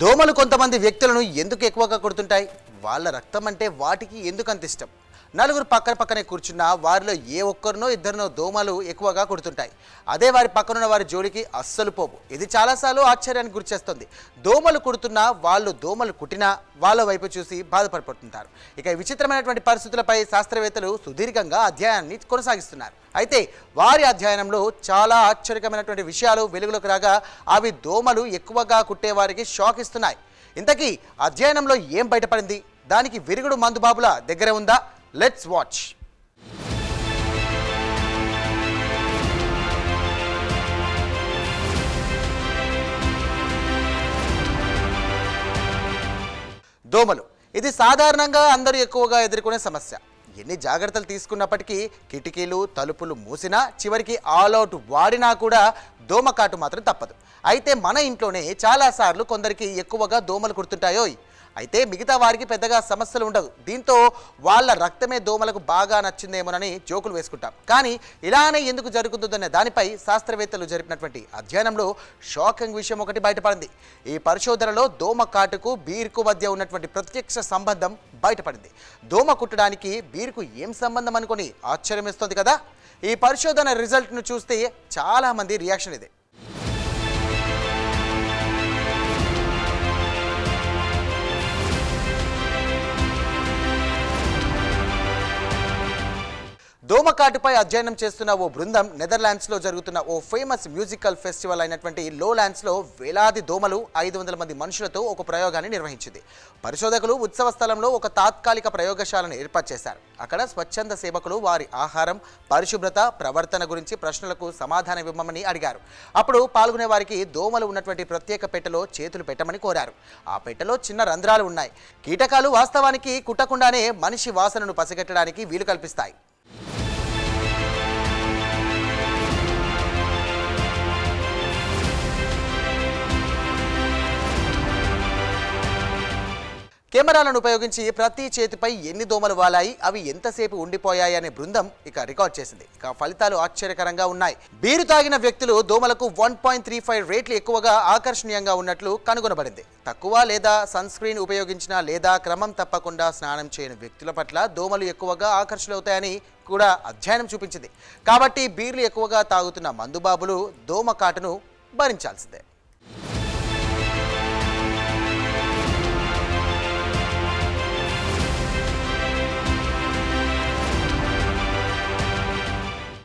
దోమలు కొంతమంది వ్యక్తులను ఎందుకు ఎక్కువగా కొడుతుంటాయి? వాళ్ళ రక్తం అంటే వాటికి ఎందుకు అంత ఇష్టం? నలుగురు పక్కన పక్కనే కూర్చున్న వారిలో ఏ ఒక్కరినో ఇద్దరినో దోమలు ఎక్కువగా కుడుతుంటాయి. అదే వారి పక్కనున్న వారి జోలికి అస్సలు పోవు. ఇది చాలాసార్లు ఆశ్చర్యానికి గురిచేస్తుంది దోమలు కుడుతున్నా వాళ్ళు దోమలు కుట్టినా వాళ్ళ వైపు చూసి బాధపడిపోతుంటారు. ఇక విచిత్రమైనటువంటి పరిస్థితులపై శాస్త్రవేత్తలు సుదీర్ఘంగా అధ్యయనాన్ని కొనసాగిస్తున్నారు. అయితే వారి అధ్యయనంలో చాలా ఆశ్చర్యకరమైనటువంటి విషయాలు వెలుగులోకి రాగా అవి దోమలు ఎక్కువగా కుట్టేవారికి షాక్ ఇస్తున్నాయి. ఇంతకీ అధ్యయనంలో ఏం బయటపడింది? దానికి విరుగుడు మందుబాబుల దగ్గర ఉందా? లెట్స్ వాచ్ దోమలు. ఇది సాధారణంగా అందరూ ఎక్కువగా ఎదుర్కొనే సమస్య. ఎన్ని జాగ్రత్తలు తీసుకున్నప్పటికీ కిటికీలు తలుపులు మూసినా చివరికి ఆల్ అవుట్ వాడినా కూడా దోమకాటు మాత్రం తప్పదు. అయితే మన ఇంట్లోనే చాలాసార్లు కొందరికి ఎక్కువగా దోమలు గుర్తుంటాయోయ్ అయితే మిగతా వారికి పెద్దగా సమస్యలు ఉండవు దీంతో వాళ్ళ రక్తమే దోమలకు బాగా నచ్చిందేమోనని జోకులు వేసుకుంటాం. కానీ ఇలానే ఎందుకు జరుగుతుందనే దానిపై శాస్త్రవేత్తలు జరిపినటువంటి అధ్యయనంలో షాకింగ్ విషయం ఒకటి బయటపడింది. ఈ పరిశోధనలో దోమ కాటుకు బీర్కు మధ్య ఉన్నటువంటి ప్రత్యక్ష సంబంధం బయటపడింది. దోమ కుట్టడానికి బీర్కు ఏం సంబంధం అనుకుని ఆశ్చర్యమిస్తోంది కదా? ఈ పరిశోధన రిజల్ట్ను చూస్తే చాలామంది రియాక్షన్ ఇదే. దోమకాటుపై అధ్యయనం చేస్తున్న ఓ బృందం నెదర్లాండ్స్లో జరుగుతున్న ఓ ఫేమస్ మ్యూజికల్ ఫెస్టివల్ అయినటువంటి లోలాండ్స్లో వేలాది దోమలు ఐదు వందల మంది మనుషులతో ఒక ప్రయోగాన్ని నిర్వహించింది. పరిశోధకులు ఉత్సవ స్థలంలో ఒక తాత్కాలిక ప్రయోగశాలను ఏర్పాటు చేశారు. అక్కడ స్వచ్ఛంద సేవకులు వారి ఆహారం పరిశుభ్రత ప్రవర్తన గురించి ప్రశ్నలకు సమాధానం ఇవ్వమని అడిగారు. అప్పుడు పాల్గొనే వారికి దోమలు ఉన్నటువంటి ప్రత్యేక పెట్టెలో చేతులు పెట్టమని కోరారు. ఆ పెట్టెలో చిన్న రంధ్రాలు ఉన్నాయి. కీటకాలు వాస్తవానికి కుట్టకుండానే మనిషి వాసనను పసిగట్టడానికి వీలు కల్పిస్తాయి. కెమెరాలను ఉపయోగించి ప్రతి చేతిపై ఎన్ని దోమలు వాలాయి అవి ఎంతసేపు ఉండిపోయాయి అనే బృందం ఇక రికార్డ్ చేసింది. ఇక ఫలితాలు ఆశ్చర్యకరంగా ఉన్నాయి. బీరు తాగిన వ్యక్తులు దోమలకు వన్ పాయింట్ త్రీ ఫైవ్ రేట్లు ఎక్కువగా ఆకర్షణీయంగా ఉన్నట్లు కనుగొనబడింది. తక్కువ లేదా సన్ స్క్రీన్ ఉపయోగించిన లేదా క్రమం తప్పకుండా స్నానం చేయని వ్యక్తుల పట్ల దోమలు ఎక్కువగా ఆకర్షణవుతాయని కూడా అధ్యయనం చూపించింది. కాబట్టి బీర్లు ఎక్కువగా తాగుతున్న మందుబాబులు దోమ కాటును భరించాల్సిందే.